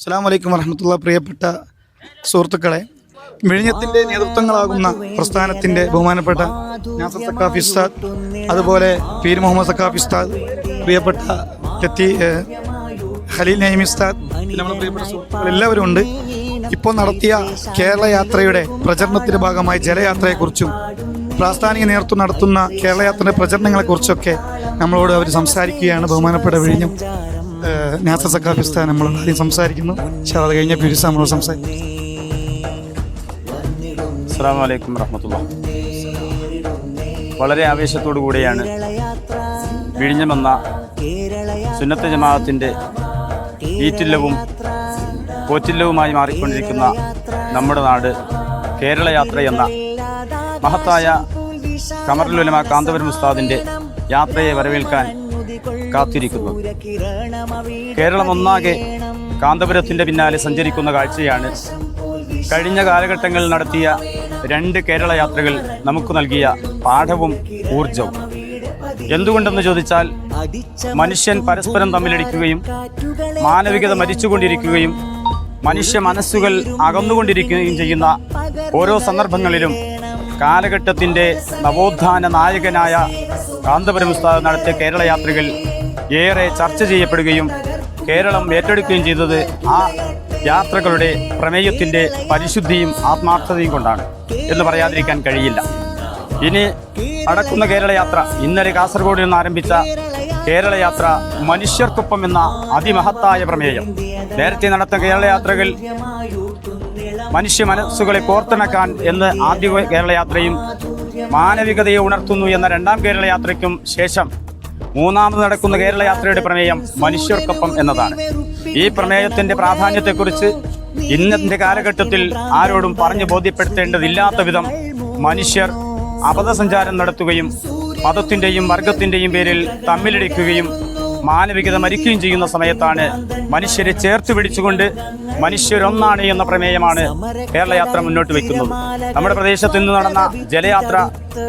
അസ്സാം വലൈക്കും വറഹമത്തുള്ള പ്രിയപ്പെട്ട സുഹൃത്തുക്കളെ വിഴിഞ്ഞത്തിന്റെ നേതൃത്വങ്ങളാകുന്ന പ്രസ്ഥാനത്തിന്റെ ബഹുമാനപ്പെട്ട നാസർ സക്കാഫി അതുപോലെ പീർ മുഹമ്മദ് സക്കാഫി ഉസ്താദ് പ്രിയപ്പെട്ട ലത്തി ഖലീൽ നൈമി ഉസ്താദ് നമ്മുടെ പ്രിയപ്പെട്ട സുഹൃത്തുക്കൾ എല്ലാവരും ഉണ്ട്. ഇപ്പോൾ നടത്തിയ കേരള യാത്രയുടെ പ്രചരണത്തിന്റെ ഭാഗമായി ജലയാത്രയെക്കുറിച്ചും പ്രാസ്ഥാനിക നേതൃത്വം നടത്തുന്ന കേരളയാത്രയുടെ പ്രചരണങ്ങളെക്കുറിച്ചൊക്കെ നമ്മളോട് അവർ സംസാരിക്കുകയാണ്. ബഹുമാനപ്പെട്ട വിഴിഞ്ഞം ഏഹ് നാസർ നമ്മൾ ആദ്യം സംസാരിക്കുന്നു. പക്ഷേ അത് കഴിഞ്ഞ പിരിസ് നമ്മൾ സംസാരിക്കും. അസ്സാം വളരെ ആവേശത്തോടു കൂടിയാണ് വിഴിഞ്ഞമെന്ന സുന്നത്ത ജമാഅത്തിന്റെ ഈറ്റില്ലവും പോറ്റില്ലവുമായി മാറിക്കൊണ്ടിരിക്കുന്ന നമ്മുടെ നാട് കേരളയാത്ര എന്ന മഹത്തായ കമറുലുലമ കാന്തപുരം ഉസ്താദിന്റെ യാത്രയെ വരവേൽക്കാൻ കാത്തിരിക്കുന്നു. കേരളം ഒന്നാകെ കാന്തപുരത്തിന്റെ പിന്നാലെ സഞ്ചരിക്കുന്ന കാഴ്ചയാണ്. കഴിഞ്ഞ കാലഘട്ടങ്ങളിൽ നടത്തിയ രണ്ട് കേരള യാത്രകൾ നമുക്ക് നൽകിയ പാഠവും ഊർജവും എന്തുകൊണ്ടെന്ന് ചോദിച്ചാൽ മനുഷ്യൻ പരസ്പരം തമ്മിലടിക്കുകയും മാനവികത മരിച്ചുകൊണ്ടിരിക്കുകയും മനുഷ്യ മനസ്സുകൾ അകന്നുകൊണ്ടിരിക്കുകയും ചെയ്യുന്ന ഓരോ സന്ദർഭങ്ങളിലും കാലഘട്ടത്തിന്റെ നവോത്ഥാന നായകനായ കാന്തപുരം ഉസ്താദ് നടത്തിയ കേരള യാത്രകൾ ഏറെ ചർച്ച ചെയ്യപ്പെടുകയും കേരളം ഏറ്റെടുക്കുകയും ചെയ്തത് ആ യാത്രകളുടെ പ്രമേയത്തിന്റെ പരിശുദ്ധിയും ആത്മാർത്ഥതയും കൊണ്ടാണ് എന്ന് പറയാതിരിക്കാൻ കഴിയില്ല. ഇനി അടക്കുന്ന കേരളയാത്ര ഇന്നലെ കാസർഗോഡ് നിന്ന് ആരംഭിച്ച കേരളയാത്ര മനുഷ്യർക്കൊപ്പം എന്ന അതിമഹത്തായ പ്രമേയം. നേരത്തെ നടത്തുന്ന കേരളയാത്രകൾ മനുഷ്യ മനസ്സുകളെ കോർത്തിണക്കാൻ എന്ന് ആദ്യ കേരളയാത്രയും മാനവികതയെ ഉണർത്തുന്നു എന്ന രണ്ടാം കേരളയാത്രയ്ക്കും ശേഷം മൂന്നാമത് നടക്കുന്ന കേരള യാത്രയുടെ പ്രമേയം മനുഷ്യർക്കൊപ്പം എന്നതാണ്. ഈ പ്രമേയത്തിന്റെ പ്രാധാന്യത്തെക്കുറിച്ച് ഇന്നത്തെ കാലഘട്ടത്തിൽ ആരോടും പറഞ്ഞു ബോധ്യപ്പെടുത്തേണ്ടതില്ലാത്ത വിധം മനുഷ്യർ അബദ്ധസഞ്ചാരം നടത്തുകയും മതത്തിന്റെയും വർഗത്തിന്റെയും പേരിൽ തമ്മിലടിക്കുകയും മാനവികത മരിക്കുകയും ചെയ്യുന്ന സമയത്താണ് മനുഷ്യരെ ചേർത്ത് പിടിച്ചുകൊണ്ട് മനുഷ്യരൊന്നാണ് എന്ന പ്രമേയമാണ് കേരളയാത്ര മുന്നോട്ട് വയ്ക്കുന്നത് നമ്മുടെ പ്രദേശത്ത് നിന്ന് നടന്ന ജലയാത്ര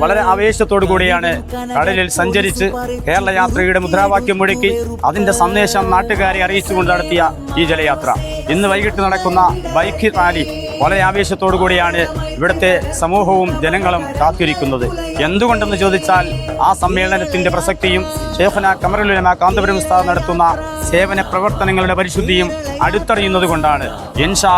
വളരെ ആവേശത്തോടു കൂടിയാണ്. കടലിൽ സഞ്ചരിച്ച് കേരളയാത്രയുടെ മുദ്രാവാക്യം മുഴക്കി അതിന്റെ സന്ദേശം നാട്ടുകാരെ അറിയിച്ചുകൊണ്ട് നടത്തിയ ഈ ജലയാത്ര. ഇന്ന് വൈകിട്ട് നടക്കുന്ന ബൈക്ക് റാലി വളരെ ആവേശത്തോടു കൂടിയാണ് ഇവിടുത്തെ സമൂഹവും ജനങ്ങളും കാത്തിരിക്കുന്നത്. എന്തുകൊണ്ടെന്ന് ചോദിച്ചാൽ ആ സമ്മേളനത്തിന്റെ പ്രസക്തിയും ഷേഖന കമറുലുലമ കാന്തപുരം ഉസ്താദ് നടത്തുന്ന സേവന പ്രവർത്തനങ്ങളുടെ പരിശുദ്ധിയും അടുത്തറിയുന്നത് കൊണ്ടാണ്. ഇൻഷാ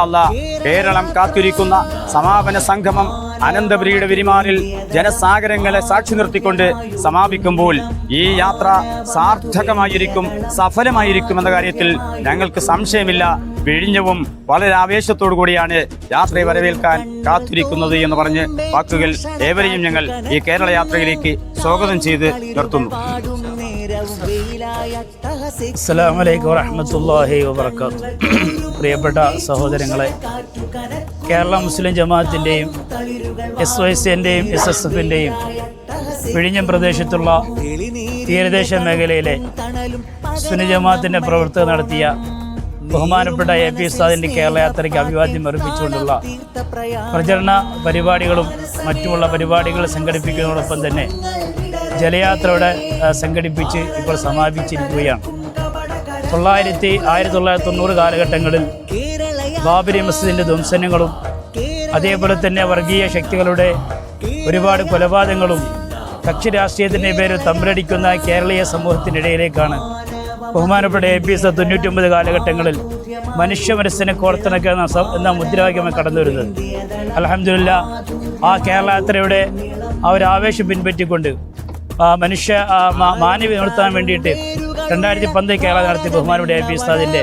കേരളം കാത്തിരിക്കുന്ന സമാപന സംഗമം അനന്തപുരിയുടെ വിരിമാറിൽ ജനസാഗരങ്ങളെ സാക്ഷി നിർത്തിക്കൊണ്ട് സമാപിക്കുമ്പോൾ ഈ യാത്ര സാർത്ഥകമായിരിക്കും സഫലമായിരിക്കും എന്ന കാര്യത്തിൽ ഞങ്ങൾക്ക് സംശയമില്ല. വിഴിഞ്ഞവും വളരെ ആവേശത്തോടു കൂടിയാണ് യാത്രയെ വരവേൽക്കാൻ കാത്തിരിക്കുന്നത് എന്ന് പറഞ്ഞ് വാക്കുകൾ ഏവരെയും ഞങ്ങൾ ഈ കേരള യാത്രയിലേക്ക് സ്വാഗതം ചെയ്ത് നിർത്തുന്നു. അസ്സലാമു അലൈക്കും വറഹ്മത്തുള്ളാഹി വബറകാത്തു പ്രിയപ്പെട്ട സഹോദരങ്ങളെ കേരള മുസ്ലിം ജമാഅത്തിന്റെയും എസ് വൈ സിന്റെയും എസ് എസ് എഫിന്റെയും വിഴിഞ്ഞം പ്രദേശത്തുള്ള തീരദേശ മേഖലയിലെ സുനി ജമാഅത്തിന്റെ പ്രവർത്തകർ നടത്തിയ ബഹുമാനപ്പെട്ട എ പി ഉസ്താദിന്റെ കേരള യാത്രയ്ക്ക് അഭിവാദ്യം അർപ്പിച്ചുകൊണ്ടുള്ള പ്രചരണ പരിപാടികളും മറ്റുമുള്ള പരിപാടികൾ സംഘടിപ്പിക്കുന്നതോടൊപ്പം തന്നെ ജലയാത്രയുടെ സംഘടിപ്പിച്ച് ഇപ്പോൾ സമാപിച്ചിരിക്കുകയാണ്. തൊള്ളായിരത്തി ആയിരത്തി തൊള്ളായിരത്തി തൊണ്ണൂറ് കാലഘട്ടങ്ങളിൽ ബാബരി മസ്ജിദിന്റെ ധ്വംസനങ്ങളും അതേപോലെ തന്നെ വർഗീയ ശക്തികളുടെ ഒരുപാട് കൊലപാതകങ്ങളും കക്ഷി രാഷ്ട്രീയത്തിന്റെ പേരിൽ തമ്മിലടിക്കുന്ന കേരളീയ സമൂഹത്തിനിടയിലേക്കാണ്. ബഹുമാനപ്പെട്ട എ പി എസ് തൊണ്ണൂറ്റൊമ്പത് കാലഘട്ടങ്ങളിൽ മനുഷ്യ മനസ്സിനെ കോർത്തിണക്കുന്ന സ- എന്ന മുദ്രാവാക്യമായി കടന്നു വരുന്നത് അലഹമില്ല ആ കേരളയാത്രയുടെ ആ ഒരു ആവേശം പിൻപറ്റിക്കൊണ്ട് മനുഷ്യ മാനവി നിർത്താൻ വേണ്ടിയിട്ട് രണ്ടായിരത്തി പന്ത് കേരള നടത്തിയ ബഹുമാനയുടെ എ പി ഉസ്താദിന്റെ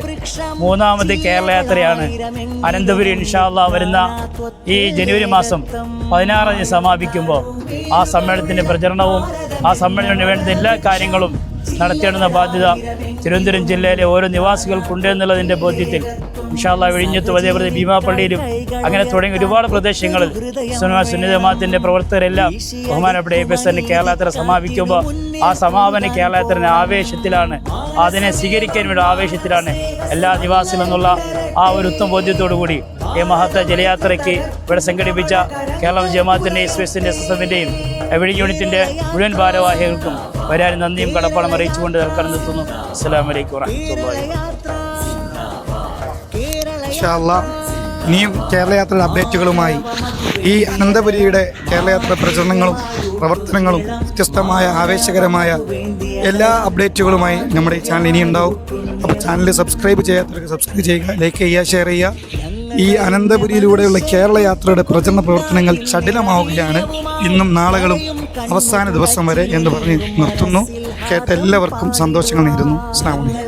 മൂന്നാമത് കേരള യാത്രയാണ് അനന്തപുരി ഇൻഷാല്ല വരുന്ന ഈ ജനുവരി മാസം പതിനാറിന് സമാപിക്കുമ്പോൾ ആ സമ്മേളനത്തിന്റെ പ്രചരണവും ആ സമ്മേളനത്തിന് വേണ്ടുന്ന എല്ലാ കാര്യങ്ങളും നടത്തേണ്ടുന്ന ബാധ്യത തിരുവനന്തപുരം ജില്ലയിലെ ഓരോ നിവാസികൾക്കുണ്ട് എന്നുള്ളതിന്റെ ബോധ്യത്തിൽ ഇൻഷാല്ല വിഴിഞ്ഞത്തും അതേപോലെ ഭീമാപ്പള്ളിയിലും അങ്ങനെ തുടങ്ങി ഒരുപാട് പ്രദേശങ്ങളിൽ സുനിമ സുന്നിതമാത്തിന്റെ പ്രവർത്തകരെല്ലാം ബഹുമാനപ്പെട്ട എ പി എസ് കേരളയാത്ര സമാപിക്കുമ്പോൾ ആ സമാപന കേരളയാത്രന്റെ ആവേശത്തിലാണ് അതിനെ സ്വീകരിക്കാൻ വേണ്ടി ആവേശത്തിലാണ് എല്ലാ നിവാസികളും എന്നുള്ള ആ ഒരു ഉത്തമ ബോധ്യത്തോടു കൂടി ഈ മഹത്ത ജലയാത്രയ്ക്ക് ഇവിടെ സംഘടിപ്പിച്ച കേരളം ജമാഅത്തിന്റെ എസ് എസിന്റെ എസ് എസ് എഫിന്റെയും എവിടെ യൂണിറ്റിന്റെ മുഴുവൻ ഭാരവാഹികൾക്കും വരാൻ നന്ദിയും കടപ്പാടും അറിയിച്ചുകൊണ്ട് തൽക്കാലം നിർത്തുന്നു. അസ്സലാമലൈക്കും വാഹമത്തുള്ളാഹി ഇൻഷാല്ല ഇനിയും കേരളയാത്രയുടെ അപ്ഡേറ്റുകളുമായി ഈ അനന്തപുരിയുടെ കേരളയാത്ര പ്രചരണങ്ങളും പ്രവർത്തനങ്ങളും വ്യത്യസ്തമായ ആവേശകരമായ എല്ലാ അപ്ഡേറ്റുകളുമായി നമ്മുടെ ഈ ചാനൽ ഇനി ഉണ്ടാവും അപ്പോൾ ചാനൽ സബ്സ്ക്രൈബ് ചെയ്യാത്തവർക്ക് സബ്സ്ക്രൈബ് ചെയ്യുക ലൈക്ക് ചെയ്യുക ഷെയർ ചെയ്യുക. ഈ അനന്തപുരിയിലൂടെയുള്ള കേരളയാത്രയുടെ പ്രചരണ പ്രവർത്തനങ്ങൾ ചടിലമാവുകയാണ്. ഇന്നും നാളുകളും അവസാന ദിവസം വരെ എന്ന് പറഞ്ഞ് നിർത്തുന്നു. കേട്ട എല്ലാവർക്കും സന്തോഷങ്ങൾ നേരുന്നു. അസ്സാം വലൈക്കും